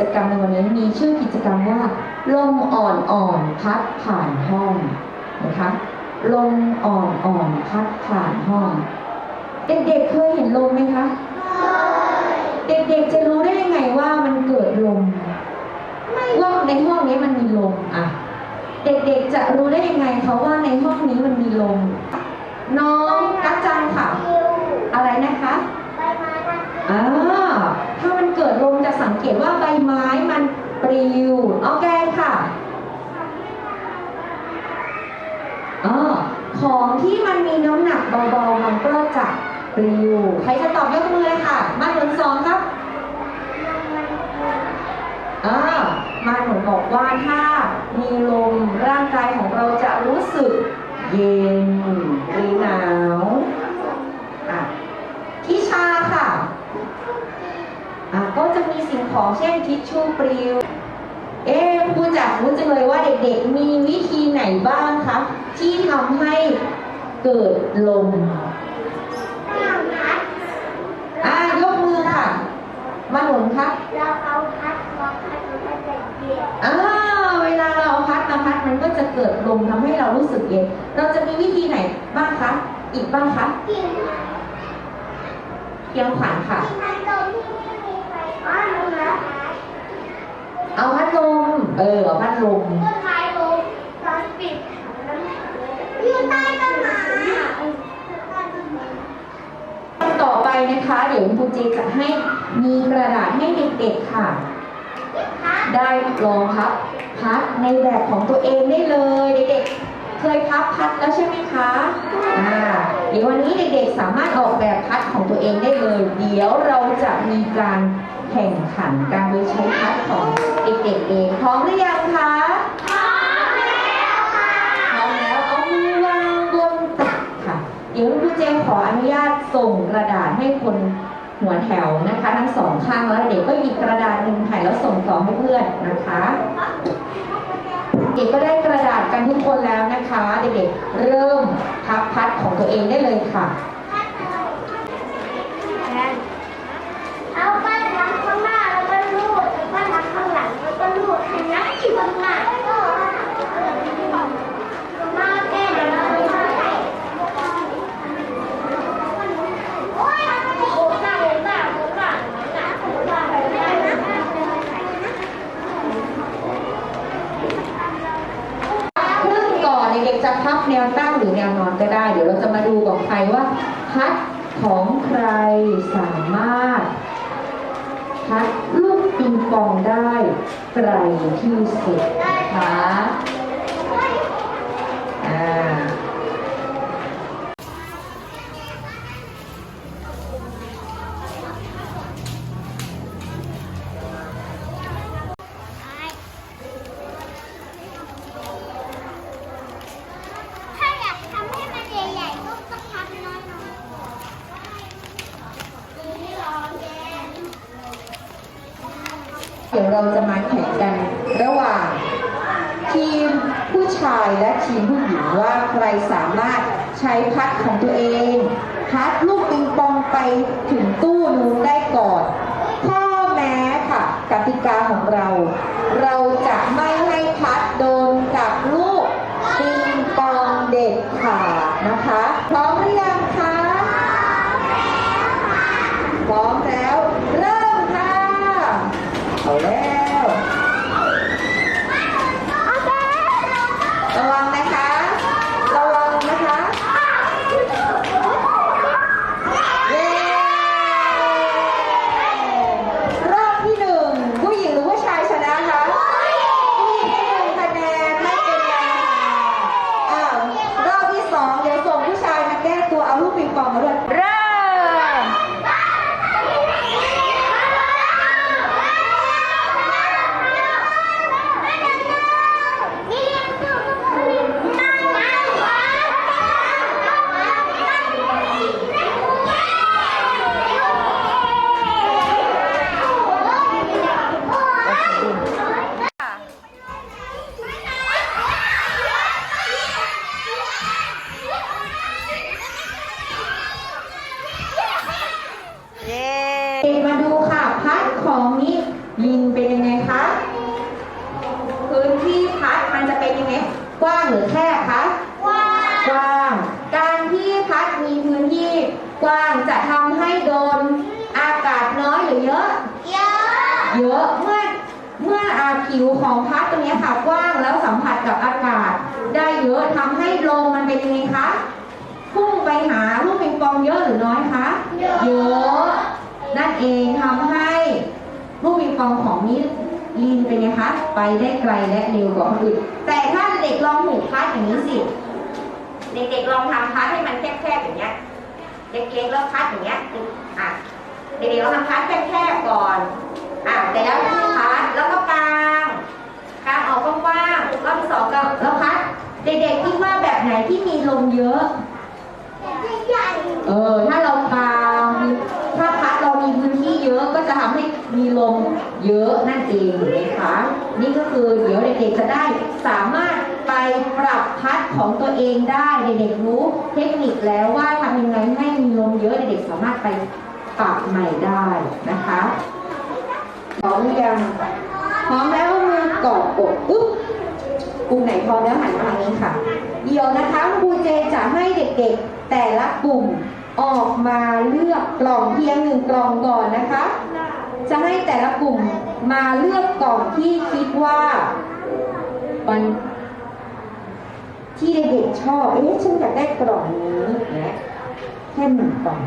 จกรรมในวันนี้มีชื่อกิจกรรมว่าลมอ่อนๆพัดผ่านห้องนะคะลมอ่อนๆพัดผ่านห้อง เด็กๆเคยเห็นลมไหมคะเด็กๆจะรู้ได้ยังไงว่ามันเกิดลมว่าในห้องนี้มันมีลมอะ เด็กๆจะรู้ได้ยังไงคะว่าในห้องนี้มันมีลม น้องกัจจังค่ะ อะไรนะคะอ่าถ้ามันเกิดลมจะสังเกตว่าใบไม้มันปลิวเอาแกนค่ะอ่าของที่มันมีน้ำหนักเบาๆมันก็จะปลิวใครจะตอบยกมือเลยค่ะมาหนุนสองครับอ่ามาหนุนบอกว่าถ้ามีลมร่างกายของเราจะรู้สึกเย็นหรือหนาวอะทิชาค่ะ อะก็จะมีสิ่งของเช่นทิชชู่ปลิว เอ๊ะครูจักรู้จังเลยว่าเด็กๆ มีวิธีไหนบ้างคะ ที่ทำให้เกิดลมอะยกมือค่ะ มาหนุนครับเราเอาพัดมาพัดมันก็จะเย็นอ่าเวลาเราเอาพัดมาพัดมันก็จะเกิดลมทำให้เรารู้สึกเย็น เราจะมีวิธีไหนบ้างคะ อีกบ้างคะกินเพียงขวัญค่ะ เอาพัดลม เออเอาพัดลม ต้นไม้ลงตอนปิดถังน้ำแข็งอยู่ใต้ต้นไม้ต่อไปนะคะ เดี๋ยวคุณเจจะให้มีกระดาษให้เด็กๆค่ะ ได้ลองพับพัดในแบบของตัวเองได้เลย เด็กๆ เคยพับพัดแล้วใช่ไหมคะ อ่า ดี๋ยววันนี้เด็กๆสามารถออกแบบพัดของตัวเองได้เลย เดี๋ยวเราจะมีการแข่งขันการโดยใช้พัดของเด็กๆเองพร้อมหรือยังคะพร้อมแล้วค่ะพร้อมแล้วเอามือวางบนตักค่ะ เดี๋ยวคุณครูเจมขออนุญาตส่งกระดาษให้คนหัวแถวนะคะ ทั้งสองข้างแล้วเด็กก็หยิบกระดาษหนึ่งถ่ายแล้วส่งต่อให้เพื่อนนะคะ เด็กก็ได้กระดาษกันทุกคนแล้วนะคะ เด็กๆเริ่ม พับพัดของตัวเองได้เลยค่ะ เอาไปทำข้างหน้าแล้วก็ลูดแล้วก็ทำข้างหลังแล้วก็ลูดให้นักที่ข้างหน้ามาแก้เดี๋ยวเราไปใส่โอ้ยทำไมโอ้ยหน้าโอ้ยหน้าโอ้ยหน้าหน้าโอ้ยหน้าโอ้ยหน้านะ ครึ่งก่อนเด็กๆจะพับแนวตั้งหรือแนวนอนก็ได้ เดี๋ยวเราจะมาดูกับใครว่า พัดของใครสามารถ พัดลูกปิงปองได้ไกลที่สุดนะคะ เดี๋ยวเราจะมาแข่งกันระหว่างทีมผู้ชายและทีมผู้หญิงว่าใครสามารถใช้พัดของตัวเองพัดลูกปิงปองไปถึงตู้นู้นได้ก่อน ข้อแม้ค่ะกติกาของเรา จะทำให้โดนอากาศน้อยหรือเยอะ เยอะ เยอะเมื่อเมื่ออาผิวของพัดตรงนี้ค่ะกว้างแล้วสัมผัสกับอากาศ ได้เยอะทำให้ลมมันเป็นยังไงคะพุ่งไปหาลูกปิงปองเยอะหรือน้อยคะ เยอะ นั่นเองทำให้ลูกปิงปองของนี้ลีนเป็นไงคะ ไปได้ไกลและเร็วกว่าคนอื่น แต่ถ้าเด็กลองหูพัดอย่างนี้สิ เด็กๆลองทำพัดให้มันแคบๆอย่างเงี้ย เด็กๆแล้วพัดอย่างเงี้ยอะเด็กๆเราทำพัดแคบๆก่อนอะแต่แล้วพัดแล้วก็กางกางออกกว้างๆรอบที่สองก็แล้วพัดเด็กๆคิดว่าแบบไหนที่มีลมเยอะใหญ่เออถ้าเรากางมีถ้าพัดเรามีพื้นที่เยอะก็จะทำให้มีลมเยอะนั่นเองเห็นไหมคะนี่ก็คือเดี๋ยวเด็กๆจะได้สามารถไปปรับพัดของตัวเองได้เด็กๆรู้เทคนิคแล้วว่าทำยังไงให้มีลมเยอะเด็กๆสามารถไปปรับใหม่ได้นะคะพร้อมหรือยังพร้อมแล้วมือกอดอกอุ๊บกลุ่มไหนพร้อมแล้วหันมาทางนี้ค่ะ เดี๋ยวนะคะครูเจจะให้เด็กๆ แต่ละกลุ่มออกมาเลือกกล่องเพียงหนึ่งกล่องก่อนนะคะ จะให้แต่ละกลุ่มมาเลือกกล่องที่คิดว่ามัน ที่เด็กๆชอบ เอ๊ะฉันอยากได้กล่องนี้นะแค่หนึ่งกล่อง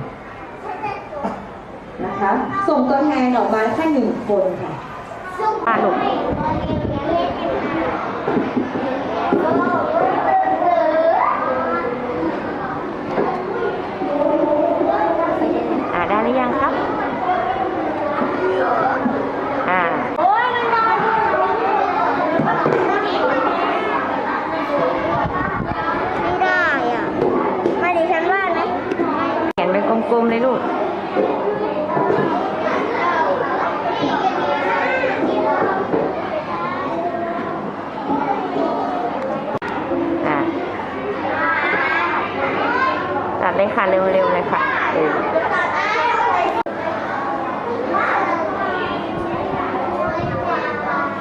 นะคะ ส่งตัวแทนออกมาแค่หนึ่งคนค่ะอะลูกอ่าได้หรือยังครับ อ่า โอ้ยมันนอนไม่ได้อะไม่ดิฉันวาดไหม เขียนเป็นกลมๆเลยลูก อ่าตัดเลย ค่ะ เร็วๆเลยค่ะเออ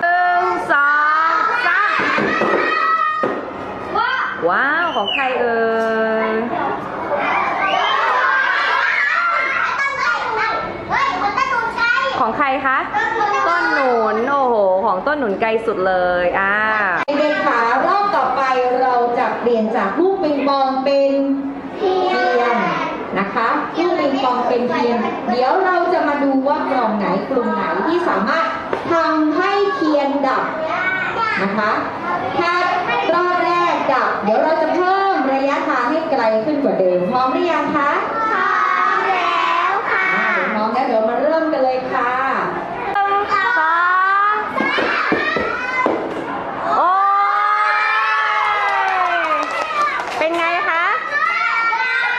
หนึ่งสองสามว้าว ของใครเอ่ยเฮ้ยมันตะตุนใจของใครคะ ต้นหนุน โอ้โห ของต้นหนุนไกลสุดเลย อ่าเด็กๆขารอบต่อไปเราจะเปลี่ยนจากลูกปิงปองเป็น กปิงปองเป็นเทียน เดี๋ยวเราจะมาดูว่ากล่องไหนกลุ่มไหนที่สามารถทำให้เทียนดับนะคะถ้ารอบแรกดับ เดี๋ยวเราจะเพิ่มระยะทางให้ไกลขึ้นกว่าเดิมพร้อมหรือยังคะพร้อมแล้วค่ะอ่าเดี๋ยวพร้อมแล้วเดี๋ยวมาเริ่มกันเลยค่ะ หนึ่งสองโอ้ยเป็นไงคะ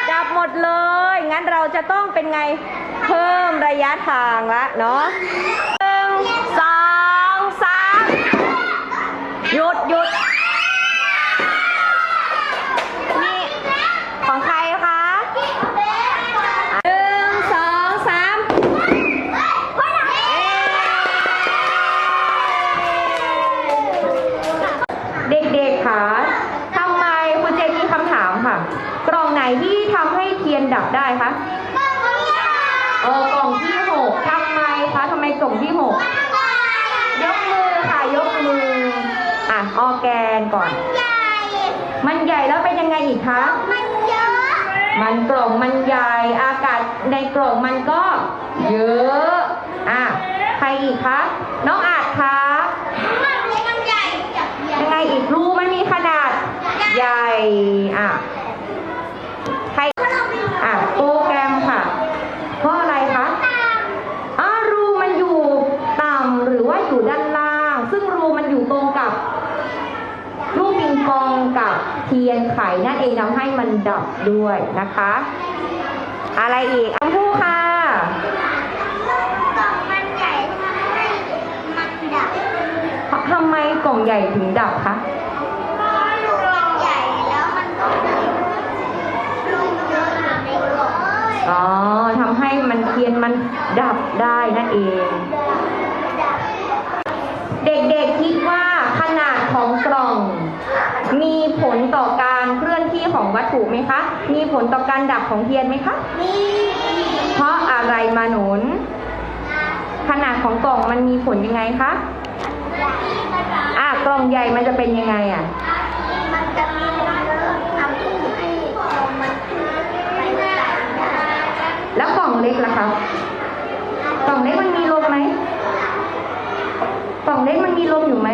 ดับ หมดเลย งั้นเราจะต้องเป็นไงเพิ่มระยะทางละเนาะหนึ่งสองสามหยุดหยุดนี่ของใครคะหนึ่งสองสามเด็กๆคะทำไมคุณเจนมีคำถามค่ะ กล่องไหนที่ นดับได้คะเออกล่องที่หกทำไมคะทำไมกล่องที่หกยกมือค่ะยกมืออะออร์แกนก่อน มันใหญ่แล้วเป็นยังไงอีกคะมันกล่องมันใหญ่อากาศในกล่องมันก็ เยอะอะใครอีกคะน้องอาจคะยังไงอีกรูมันมีขนาดใหญ่อะ ใคร อะ โปรแกรมค่ะ เพราะอะไรคะอ่ารูมันอยู่ต่ำหรือว่าอยู่ด้านล่าง ซึ่งรูมันอยู่ตรงกับ ลูกปิงปองกับ เทียนไขนั่นเองทำให้มันดับด้วยนะคะ อะไรอีกอัมพูค่ะทำไมกล่องใหญ่ถึงดับคะอ๋อทำให้มันเทียนมันดับได้นั่นเอง เด็กๆคิดว่าขนาดของกล่อง มีผลต่อการเคลื่อนที่ ของวัตถุไหมคะ มีผลต่อการดับของเทียนไหมคะเพราะอะไรมาหนุน ขนาดของกล่องมันมีผลยังไงคะเกล่องใหญ่มันจะเป็นยังไงอะมันจะมีลมเยอะทำให้ลมมันขึ้นไปไหนได้แล้วกล่องเล็กล่ะครับกล่องเล็กมันมีลมไหมกล่องเล็กมันมีลมอยู่ไหมม